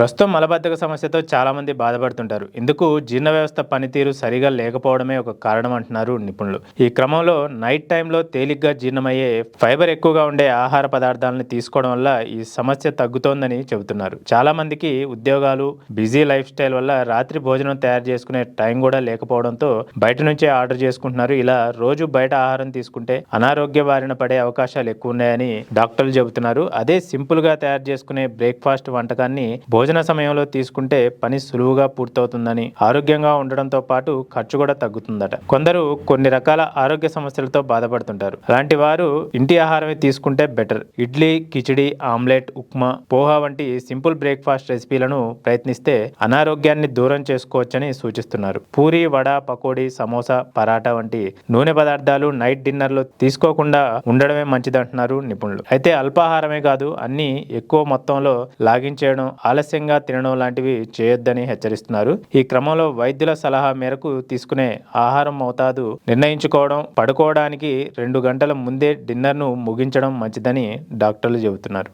ప్రస్తుతం మలబద్ధక సమస్యతో చాలామంది బాధపడుతుంటారు. ఇందుకు జీర్ణ వ్యవస్థ పనితీరు సరిగా లేకపోవడమే ఒక కారణం అంటున్నారు నిపుణులు. ఈ క్రమంలో నైట్ టైంలో తేలిగ్గా జీర్ణమయ్యే ఫైబర్ ఎక్కువగా ఉండే ఆహార పదార్థాలను తీసుకోవడం వల్ల ఈ సమస్య తగ్గుతోందని చెబుతున్నారు. చాలామందికి ఉద్యోగాలు బిజీ లైఫ్ స్టైల్ వల్ల రాత్రి భోజనం తయారు చేసుకునే టైం కూడా లేకపోవడంతో బయట నుంచే ఆర్డర్ చేసుకుంటున్నారు. ఇలా రోజు బయట ఆహారం తీసుకుంటే అనారోగ్య బారిన పడే అవకాశాలు ఎక్కువ ఉన్నాయని డాక్టర్లు చెబుతున్నారు. అదే సింపుల్గా తయారు చేసుకునే బ్రేక్ఫాస్ట్ వంటకాన్ని భోజనం సమయంలో తీసుకుంటే పని సులువుగా పూర్తవుతుందని ఆరోగ్యంగా ఉండడంతో పాటు ఖర్చు కూడా తగ్గుతుందట. కొందరు కొన్ని రకాల ఆరోగ్య సమస్యలతో బాధపడుతుంటారు. అలాంటి వారు ఇంటి ఆహారమే తీసుకుంటే బెటర్. ఇడ్లీ కిచిడి ఆమ్లెట్ ఉప్మా పోహా వంటి సింపుల్ బ్రేక్ఫాస్ట్ రెసిపీలను ప్రయత్నిస్తే అనారోగ్యాన్ని దూరం చేసుకోవచ్చని సూచిస్తున్నారు. పూరి వడ పకోడీ సమోసా పరాటా వంటి నూనె పదార్థాలు నైట్ డిన్నర్లో తీసుకోకుండా ఉండడమే మంచిదంటున్నారు నిపుణులు. అయితే అల్పాహారమే కాదు అన్ని ఎక్కువ మొత్తంలో లాగించేయడం ఆలస్యంగా తినడం లాంటివి చేయొద్దని హెచ్చరిస్తున్నారు. ఈ క్రమంలో వైద్యుల సలహా మేరకు తీసుకునే ఆహారం మోతాదు నిర్ణయించుకోవడం పడుకోవడానికి రెండు గంటల ముందే డిన్నర్ను ముగించడం మంచిదని డాక్టర్లు చెబుతున్నారు.